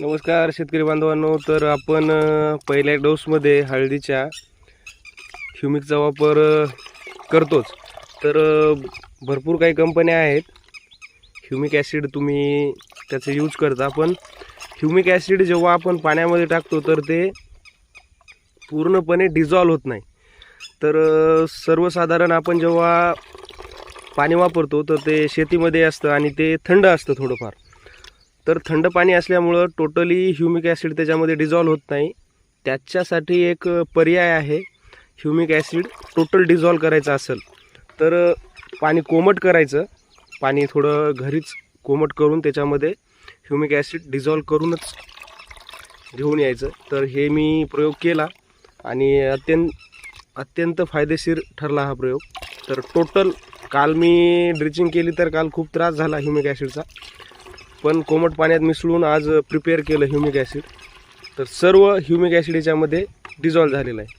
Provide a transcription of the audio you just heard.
नमस्कार शेतकरी बांधवांनो. तर आपण पहिल्या डोसमध्ये हळदीच्या ह्युमिकचा वापर करतोच. तर भरपूर काही कंपन्या आहेत. ह्युमिक ॲसिड तुम्ही त्याचं यूज करता. पण ह्युमिक ॲसिड जेव्हा आपण पाण्यामध्ये टाकतो तर ते पूर्णपणे डिझॉल्व होत नाही. तर सर्वसाधारण आपण जेव्हा पाणी वापरतो तर ते शेतीमध्ये असतं आणि ते थंड असतं थोडंफार. तर थंड पाणी असल्यामुळं टोटली ह्युमिक ॲसिड त्याच्यामध्ये डिझॉल्व होत नाही. त्याच्यासाठी एक पर्याय आहे. ह्युमिक ॲसिड टोटल डिझॉल्व करायचं असेल तर पाणी कोमट करायचं. पाणी थोडं घरीच कोमट करून त्याच्यामध्ये ह्युमिक ॲसिड डिझॉल्व करूनच घेऊन यायचं. तर हे मी प्रयोग केला आणि अत्यंत अत्यंत फायदेशीर ठरला हा प्रयोग. तर टोटल काल मी ड्रिचिंग केली तर काल खूप त्रास झाला ह्युमिक ॲसिडचा पण कोमट पाण्यात मिसळून आज प्रिपेअर केलं ह्युमिक ॲसिड तर सर्व ह्युमिक ॲसिड याच्यामध्ये डिझॉल्व झालेलं आहे.